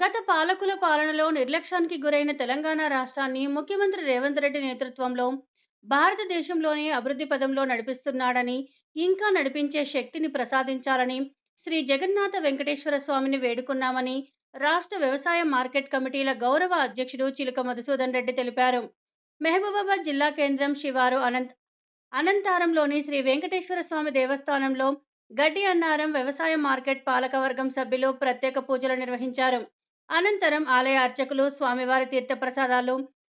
గత పాలకుల పాలనలో నిర్లక్ష్యానికి గురైన తెలంగాణ రాష్ట్రాన్ని ముఖ్యమంత్రి రేవంత్ రెడ్డి నేతృత్వంలో భారతదేశంలోనే అభివృద్ధి పదంలో నడిపిస్తున్నాడని ఇంకా నడిపించే శక్తిని ప్రసాదించాలని శ్రీ జగన్నాథ వెంకటేశ్వర స్వామిని వేడుకున్నామని రాష్ట్ర వ్యవసాయ మార్కెట్ కమిటీల గౌరవ అధ్యక్షుడు చిలుక మధుసూదన్ రెడ్డి తెలిపారు. మహబూబాబాద్ జిల్లా కేంద్రం శివారు అనంత అనంతారంలోని శ్రీ వెంకటేశ్వర స్వామి దేవస్థానంలో గడ్డి అన్నారం వ్యవసాయ మార్కెట్ పాలకవర్గం సభ్యులు ప్రత్యేక పూజలు నిర్వహించారు. అనంతరం ఆలయ అర్చకులు స్వామివారి తీర్థ ప్రసాదాలు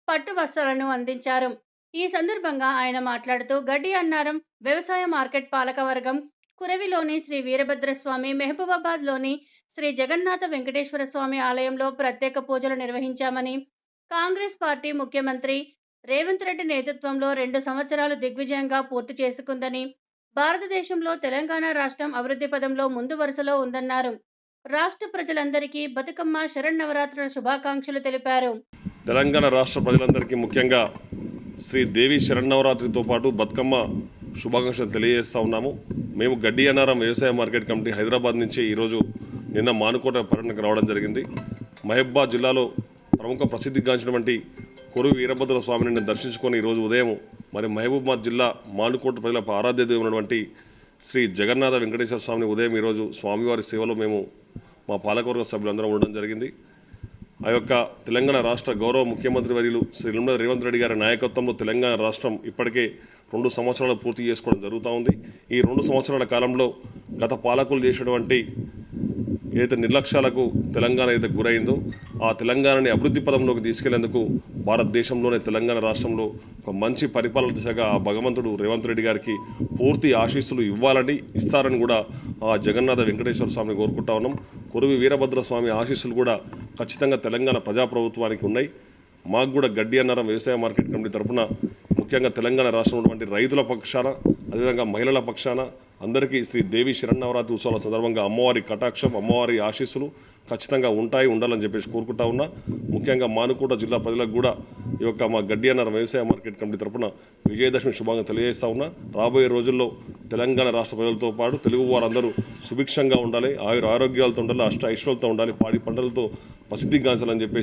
పట్టు వస్త్రాలను అందించారు. ఈ సందర్భంగా ఆయన మాట్లాడుతూ గడ్డి అన్నారం వ్యవసాయ మార్కెట్ పాలకవర్గం కురవిలోని శ్రీ వీరభద్రస్వామి మెహబూబాబాద్లోని శ్రీ జగన్నాథ వెంకటేశ్వర స్వామి ఆలయంలో ప్రత్యేక పూజలు నిర్వహించామని కాంగ్రెస్ పార్టీ ముఖ్యమంత్రి రేవంత్ రెడ్డి నేతృత్వంలో రెండు సంవత్సరాలు దిగ్విజయంగా పూర్తి చేసుకుందని భారతదేశంలో తెలంగాణ రాష్ట్రం అభివృద్ధి పదంలో ముందు వరుసలో ఉందన్నారు. రాష్ట్ర ప్రజలందరికీ బతుకమ్మ శరన్నవరాత్రుల శుభాకాంక్షలు తెలిపారు. తెలంగాణ రాష్ట్ర ప్రజలందరికీ ముఖ్యంగా శ్రీ దేవి శరణవరాత్రితో పాటు బతుకమ్మ శుభాకాంక్షలు తెలియజేస్తా ఉన్నాము. మేము గడ్డి అన్నారం వ్యవసాయ మార్కెట్ కమిటీ హైదరాబాద్ నుంచి ఈరోజు నిన్న మానుకోట పర్యటనకు రావడం జరిగింది. మహబ్బా జిల్లాలో ప్రముఖ ప్రసిద్ధిగాంచినటువంటి కొరువు వీరభద్ర స్వామిని దర్శించుకొని ఈరోజు ఉదయం మరి మహబూబాబాద్ జిల్లా మానుకోట ప్రజల ఆరాధ్య దేవుడు ఉన్నటువంటి శ్రీ జగన్నాథ వెంకటేశ్వర స్వామిని ఉదయం ఈరోజు స్వామివారి సేవలో మేము మా పాలకవర్గ సభ్యులందరం ఉండడం జరిగింది. ఆ యొక్క తెలంగాణ రాష్ట్ర గౌరవ ముఖ్యమంత్రి వర్యులు శ్రీ నిమ్మల రేవంత్ రెడ్డి గారి నాయకత్వంలో తెలంగాణ రాష్ట్రం ఇప్పటికే రెండు సంవత్సరాలు పూర్తి చేసుకోవడం జరుగుతూ ఉంది. ఈ రెండు సంవత్సరాల కాలంలో గత పాలకులు చేసినటువంటి ఏదైతే నిర్లక్ష్యాలకు తెలంగాణ ఏదైతే గురైందో ఆ తెలంగాణని అభివృద్ధి పదంలోకి తీసుకెళ్ళేందుకు భారతదేశంలోనే తెలంగాణ రాష్ట్రంలో ఒక మంచి పరిపాలన దిశగా ఆ భగవంతుడు రేవంత్ రెడ్డి గారికి పూర్తి ఆశీస్సులు ఇవ్వాలని ఇస్తారని కూడా ఆ జగన్నాథ వెంకటేశ్వర స్వామిని కోరుకుంటా ఉన్నాం. కొరువి వీరభద్ర స్వామి ఆశీస్సులు కూడా ఖచ్చితంగా తెలంగాణ ప్రజాప్రభుత్వానికి ఉన్నాయి. మాకు కూడా గడ్డి అన్నారం వ్యవసాయ మార్కెట్ కమిటీ తరఫున ముఖ్యంగా తెలంగాణ రాష్ట్రం ఉన్నటువంటి రైతుల పక్షాన అదేవిధంగా మహిళల పక్షాన అందరికీ శ్రీ దేవి శరణవరాత్రి ఉత్సవాల సందర్భంగా అమ్మవారి కటాక్షం అమ్మవారి ఆశీస్సులు ఖచ్చితంగా ఉంటాయి ఉండాలని చెప్పేసి కోరుకుంటా ఉన్నా. ముఖ్యంగా మానుకోట జిల్లా ప్రజలకు కూడా ఈ యొక్క మా గడ్డి అన్నారం వ్యవసాయ మార్కెట్ కమిటీ తరపున విజయదశమి శుభంగా తెలియజేస్తా ఉన్నా. రాబోయే రోజుల్లో తెలంగాణ రాష్ట్ర ప్రజలతో పాటు తెలుగు వారందరూ సుభిక్షంగా ఉండాలి ఆయుర ఆరోగ్యాలతో ఉండాలి అష్ట ఐశ్వర్యాలతో ఉండాలి పాడి పంటలతో ప్రసిద్ధిగాంచాలని చెప్పేసి